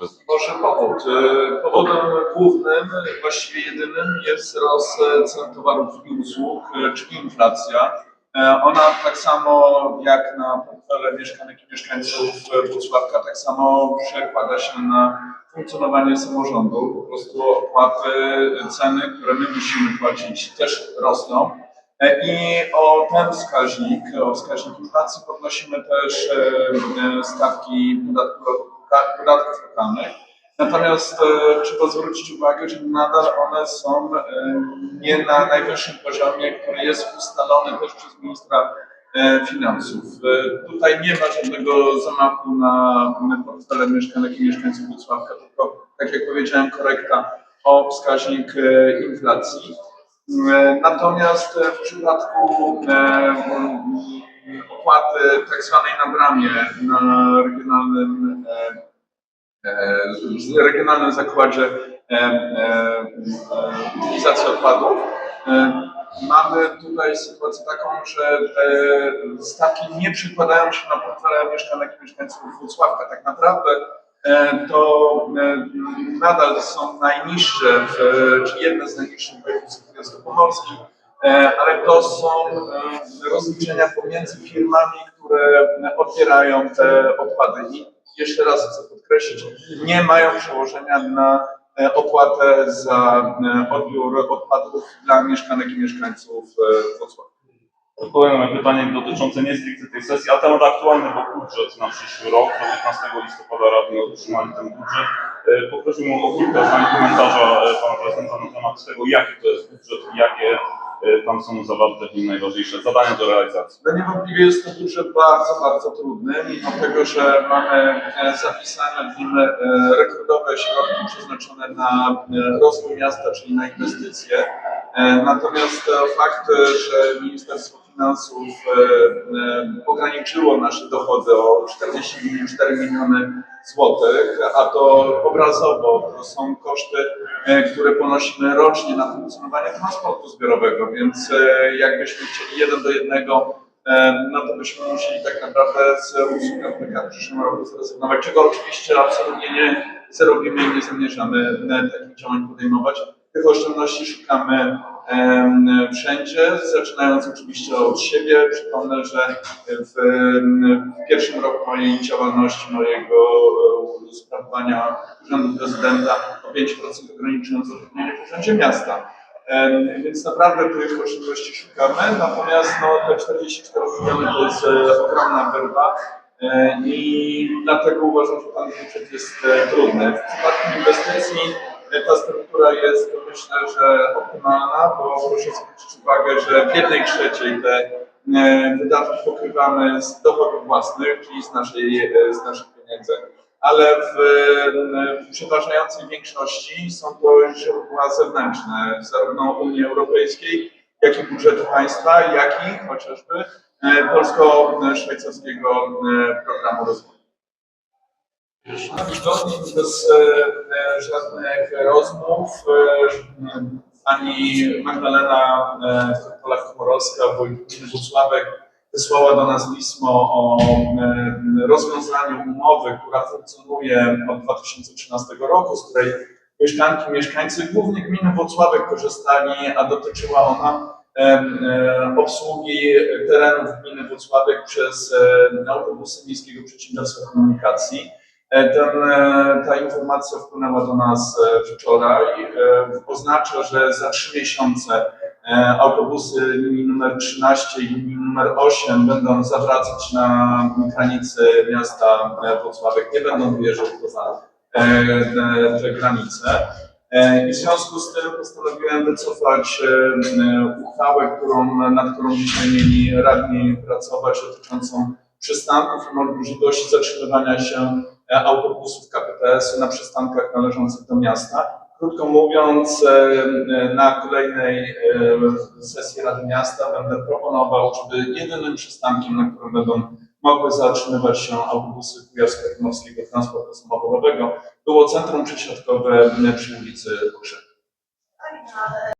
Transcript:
Może powód. E, Powodem głównym, właściwie jedynym jest wzrost e, cen towarów i usług, e, czyli inflacja. Ona tak samo jak na portfele mieszkanek i mieszkańców Włocławka, tak samo przekłada się na funkcjonowanie samorządu. Po prostu opłaty, ceny, które my musimy płacić też rosną. I o ten wskaźnik, o wskaźnik inflacji podnosimy też stawki podatku, podatków lokalnych. Natomiast e, trzeba zwrócić uwagę, że nadal one są e, nie na najwyższym poziomie, który jest ustalony też przez ministra e, finansów. E, Tutaj nie ma żadnego zamachu na portfele mieszkanek i mieszkańców Wrocławka, tylko tak jak powiedziałem, korekta o wskaźnik e, inflacji. E, Natomiast e, w przypadku e, opłaty tak zwanej na bramie na regionalnym, e, e, regionalnym zakładzie e, e, utylizacji odpadów, mamy tutaj sytuację taką, że te stawki nie przykładają się na portfele mieszkanek mieszkańców Wrocławka. Tak naprawdę to nadal są najniższe, czy jedne z najniższych w województwie kujawsko-pomorskim, e, ale to są e, rozliczenia pomiędzy firmami, które odbierają te odpady. I jeszcze raz chcę podkreślić, nie mają przełożenia na e, opłatę za e, odbiór odpadów dla mieszkanek i mieszkańców e, Wrocławia. Kolejne pytanie dotyczące nie stricte tej sesji, a temat aktualny, bo budżet na przyszły rok, do 15 listopada radni otrzymali ten budżet. E, Poprosiłbym o kilka zdań komentarza e, pana prezydenta na temat tego, jaki to jest budżet i jakie e, tam są zawarte w nim najważniejsze zadania do realizacji. No niewątpliwie jest to budżet bardzo, bardzo trudny, mimo tego, że mamy e, zapisane w nim e, rekordowe środki przeznaczone na e, rozwój miasta, czyli na inwestycje. Natomiast fakt, że Ministerstwo Finansów e, e, ograniczyło nasze dochody o 44 miliony złotych, a to obrazowo to są koszty, e, które ponosimy rocznie na funkcjonowanie transportu zbiorowego, więc jakbyśmy chcieli jeden do jednego no to byśmy musieli tak naprawdę z usług MPK w przyszłym roku zrezygnować, czego oczywiście absolutnie nie, robimy i nie zamierzamy takich działań podejmować. Tych oszczędności szukamy wszędzie, zaczynając oczywiście od siebie. Przypomnę, że w, pierwszym roku mojej działalności, mojego e, sprawowania Urzędu Prezydenta o 5% ograniczyłem zatrudnienie w Urzędzie Miasta. Więc naprawdę tych oszczędności szukamy, natomiast no, te 44 miliony to jest e, ogromna wyrwa e, i dlatego uważam, że ten budżet jest trudny. W przypadku inwestycji ta struktura jest myślę, że optymalna, bo proszę zwrócić uwagę, że w jednej trzeciej te e, wydatki pokrywamy z dochodów własnych, czyli z, naszej, e, z naszych pieniędzy ale w, w przeważającej większości są to źródła zewnętrzne, zarówno Unii Europejskiej, jak i budżetu państwa, jak i chociażby e, polsko-szwajcarskiego e, programu rozwoju. Zgodnie e, e, żadnych rozmów e, pani Magdalena e, Polak-Komorowska, wójt Włocławek, wysłała do nas pismo o e, rozwiązaniu umowy, która funkcjonuje od 2013 roku, z której mieszkanki mieszkańcy głównie gminy Włocławek korzystali, a dotyczyła ona e, e, obsługi terenów gminy Włocławek przez e, autobusy Miejskiego Przedsiębiorstwa Komunikacji. E, Ten, e, ta informacja wpłynęła do nas e, wczoraj. Oznacza, że za trzy miesiące autobusy linii numer 13 i linii numer 8 będą zawracać na granicy miasta Włocławek, nie będą wyjeżdżać poza te, granice. I w związku z tym postanowiłem wycofać uchwałę, którą, nad którą dzisiaj mieli radni pracować, dotyczącą przystanków i możliwości zatrzymywania się autobusów KPTS-u na przystankach należących do miasta. Krótko mówiąc, e, e, na kolejnej e, sesji Rady Miasta będę proponował, żeby jedynym przystankiem, na którym będą mogły zatrzymywać się autobusy Kujawsko-Pomorskiego Transportu Samochodowego, było centrum przesiadkowe przy ulicy. Ale